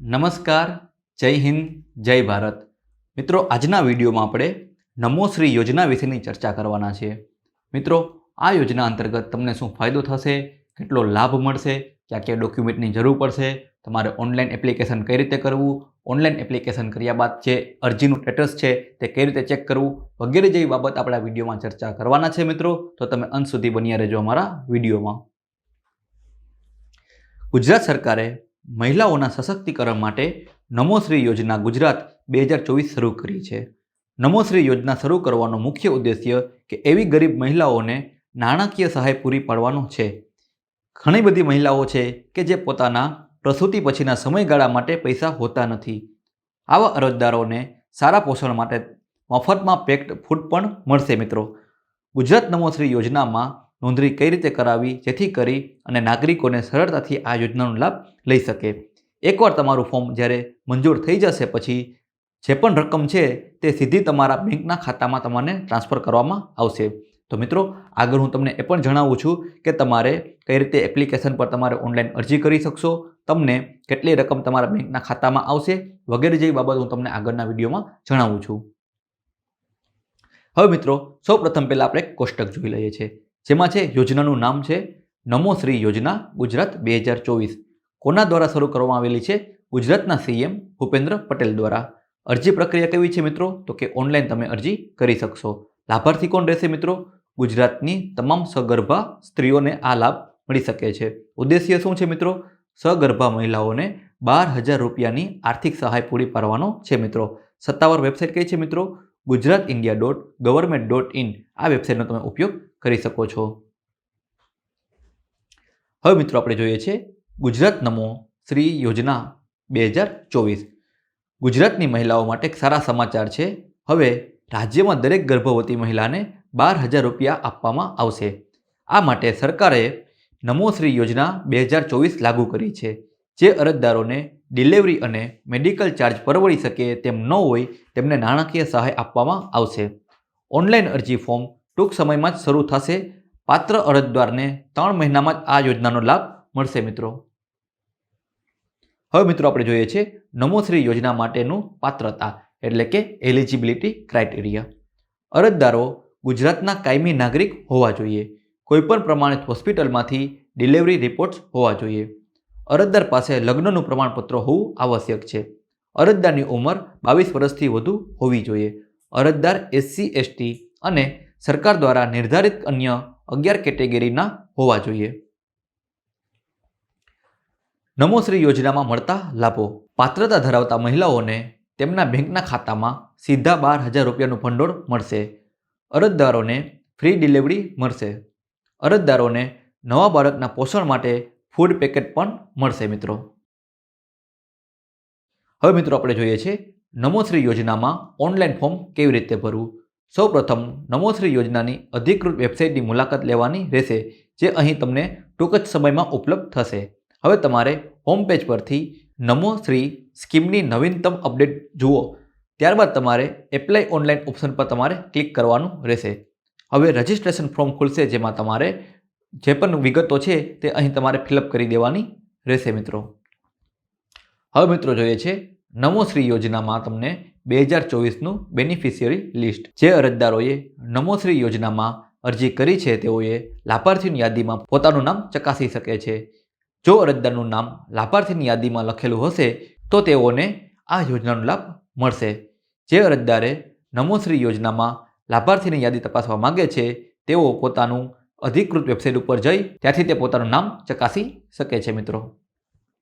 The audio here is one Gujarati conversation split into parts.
નમસ્કાર, જય હિન્દ, જય ભારત. મિત્રો, આજના વિડીયોમાં આપણે નમોશ્રી યોજના વિશેની ચર્ચા કરવાના છીએ મિત્રો, આ યોજના અંતર્ગત તમને શું ફાયદો થશે, કેટલો લાભ મળશે, ક્યાં ક્યાં ડોક્યુમેન્ટની જરૂર પડશે, તમારે ઓનલાઈન એપ્લિકેશન કઈ રીતે કરવું, ઓનલાઈન એપ્લિકેશન કર્યા બાદ જે અરજીનું સ્ટેટસ છે તે કઈ રીતે ચેક કરવું, વગેરે જેવી બાબત આપણા વિડીયોમાં ચર્ચા કરવાના છે, મિત્રો. તો તમે અંત સુધી બન્યા રહેજો અમારા વિડીયોમાં. ગુજરાત સરકારે મહિલાઓના સશક્તિકરણ માટે નમોશ્રી યોજના ગુજરાત બે હજાર ચોવીસ શરૂ કરી છે. નમોશ્રી યોજના શરૂ કરવાનો મુખ્ય ઉદ્દેશ્ય કે એવી ગરીબ મહિલાઓને નાણાકીય સહાય પૂરી પાડવાનો છે. ઘણી બધી મહિલાઓ છે કે જે પોતાના પ્રસૂતિ પછીના સમયગાળા માટે પૈસા હોતા નથી. આવા અરજદારોને સારા પોષણ માટે મફતમાં પેક્ડ ફૂડ પણ મળશે મિત્રો. ગુજરાત નમોશ્રી યોજનામાં નોંધણી કઈ રીતે કરાવી, જેથી કરી અને નાગરિકોને સરળતાથી આ યોજનાનો લાભ લઈ શકે. એકવાર તમારું ફોર્મ જ્યારે મંજૂર થઈ જશે પછી જે પણ રકમ છે તે સીધી તમારા બેંકના ખાતામાં તમને ટ્રાન્સફર કરવામાં આવશે. તો મિત્રો, આગળ હું તમને એ પણ જણાવું છું કે તમારે કઈ રીતે એપ્લિકેશન પર તમારે ઓનલાઈન અરજી કરી શકશો, તમને કેટલી રકમ તમારા બેંકના ખાતામાં આવશે વગેરે જેવી બાબત હું તમને આગળના વિડીયોમાં જણાવું છું. હવે મિત્રો સૌ પ્રથમ પહેલાં આપણે કોષ્ટક જોઈ લઈએ છીએ. જેમાં છે, યોજનાનું નામ છે, નમો શ્રી યોજના ગુજરાત બે હજાર ચોવીસ. કોના દ્વારા શરૂ કરવામાં આવેલી છે? ગુજરાતના સીએમ ભૂપેન્દ્ર પટેલ દ્વારા. અરજી પ્રક્રિયા કેવી છે મિત્રો? તો કે ઓનલાઈન તમે અરજી કરી શકશો. લાભાર્થી કોણ રહેશે મિત્રો? ગુજરાતની તમામ સગર્ભા સ્ત્રીઓને આ લાભ મળી શકે છે. ઉદ્દેશ્ય શું છે મિત્રો? સગર્ભા મહિલાઓને બાર હજાર રૂપિયાની આર્થિક સહાય પૂરી પાડવાનો છે મિત્રો. સત્તાવાર વેબસાઇટ કઈ છે મિત્રો? Gujarat India dot government dot in આ વેબસાઇટનો તમે ઉપયોગ કરી શકો છો. હવે મિત્રો આપણે જોઈએ છે ગુજરાત નમો શ્રી યોજના બે હજાર ચોવીસ. ગુજરાતની મહિલાઓ માટે એક સારા સમાચાર છે. હવે રાજ્યમાં દરેક ગર્ભવતી મહિલાને બાર હજાર રૂપિયા આપવામાં આવશે. આ માટે સરકારે નમો શ્રી યોજના બે હજાર ચોવીસ લાગુ કરી છે. જે અરજદારોને ડિલિવરી અને મેડિકલ ચાર્જ પરવડી શકે તેમ ન હોય તેમને નાણાકીય સહાય આપવામાં આવશે. ઓનલાઈન અરજી ફોર્મ ટૂંક સમયમાં જ શરૂ થશે. પાત્ર અરજદારને ત્રણ મહિનામાં જ આ યોજનાનો લાભ મળશે મિત્રો. હવે મિત્રો આપણે જોઈએ છે નમોશ્રી યોજના માટેનું પાત્રતા, એટલે કે એલિજિબિલિટી ક્રાઇટેરિયા અરજદારો ગુજરાતના કાયમી નાગરિક હોવા જોઈએ. કોઈપણ પ્રમાણિત હોસ્પિટલમાંથી ડિલિવરી રિપોર્ટ્સ હોવા જોઈએ. અરજદાર પાસે લગ્નનું પ્રમાણપત્ર હોવું આવશ્યક છે. અરજદારની ઉંમર બાવીસ વર્ષથી વધુ હોવી જોઈએ. અરજદાર એસસી એસટી અને સરકાર દ્વારા નિર્ધારિત અન્ય અગિયાર કેટેગરીના હોવા જોઈએ. નમોશ્રી યોજનામાં મળતા લાભો. પાત્રતા ધરાવતા મહિલાઓને તેમના બેંકના ખાતામાં સીધા બાર હજાર રૂપિયાનું ભંડોળ મળશે. અરજદારોને ફ્રી ડિલિવરી મળશે. અરજદારોને નવા બાળકના પોષણ માટે ફૂડ પેકેટ પણ મળશે મિત્રો. હવે મિત્રો આપણે જોઈએ છે નમોશ્રી યોજનામાં ઓનલાઈન ફોર્મ કેવી રીતે ભરવું? સૌપ્રથમ નમોશ્રી યોજનાની અધિકૃત વેબસાઇટની મુલાકાત લેવાની રહેશે, જે અહીં તમને ટૂંક જ સમયમાં ઉપલબ્ધ થશે. હવે તમારે હોમ પેજ પરથી નમો શ્રી સ્કીમની નવીનતમ અપડેટ જુઓ. ત્યારબાદ તમારે એપ્લાય ઓનલાઈન ઓપ્શન પર તમારે ક્લિક કરવાનું રહેશે. હવે રજિસ્ટ્રેશન ફોર્મ ખુલશે, જેમાં તમારે જે પણ વિગતો છે તે અહીં તમારે ફિલઅપ કરી દેવાની રહેશે મિત્રો. હવે મિત્રો જોઈએ છે નમોશ્રી યોજનામાં તમને બે હજાર ચોવીસનું બેનિફિશિયરી લિસ્ટ જે અરજદારોએ નમોશ્રી યોજનામાં અરજી કરી છે, તેઓએ લાભાર્થીની યાદીમાં પોતાનું નામ ચકાસી શકે છે. જો અરજદારનું નામ લાભાર્થીની યાદીમાં લખેલું હશે, તો તેઓને આ યોજનાનો લાભ મળશે. જે અરજદારે નમોશ્રી યોજનામાં લાભાર્થીની યાદી તપાસવા માંગે છે, તેઓ પોતાનું અધિકૃત વેબસાઇટ ઉપર જઈ ત્યાંથી તે પોતાનું નામ ચકાસી શકે છે મિત્રો.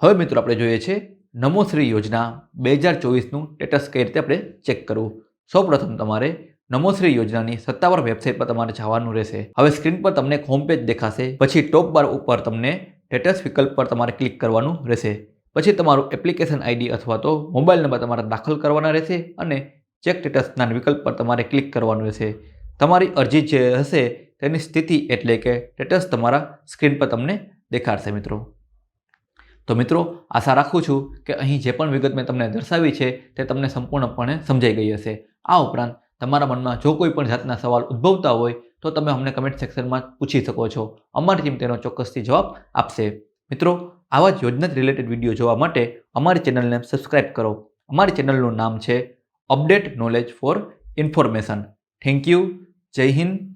હવે મિત્રો આપણે જોઈએ છે નમોશ્રી યોજના બે હજાર ચોવીસનું સ્ટેટસ કઈ રીતે આપણે ચેક કરવું? સૌપ્રથમ તમારે નમોશ્રી યોજનાની સત્તાવાર વેબસાઇટ પર તમારે જવાનું રહેશે. હવે સ્ક્રીન પર તમને હોમ પેજ દેખાશે, પછી ટોપ બાર ઉપર તમને સ્ટેટસ વિકલ્પ પર તમારે ક્લિક કરવાનું રહેશે. પછી તમારું એપ્લિકેશન આઈડી અથવા તો મોબાઈલ નંબર તમારે દાખલ કરવાના રહેશે અને ચેક સ્ટેટસના વિકલ્પ પર તમારે ક્લિક કરવાનું રહેશે. તમારી અરજી જે હશે તેની સ્થિતિ એટલે કે સ્ટેટસ તમારા સ્ક્રીન પર તમને દેખાડશે મિત્રો. તો મિત્રો, આશા રાખું છું કે અહીં જે પણ વિગત મેં તમને દર્શાવી છે તે તમને સંપૂર્ણપણે સમજાઈ ગઈ હશે. આ ઉપરાંત તમારા મનમાં જો કોઈ પણ જાતના સવાલ ઉદ્ભવતા હોય તો તમે અમને કમેન્ટ સેક્શનમાં પૂછી શકો છો. અમારી ટીમ તેનો ચોક્કસથી જવાબ આપશે. મિત્રો, આવા જ યોજના રિલેટેડ વીડિયો જોવા માટે અમારી ચેનલને સબસ્ક્રાઇબ કરો. અમારી ચેનલનું નામ છે update knowledge for information thank you Jai Hind.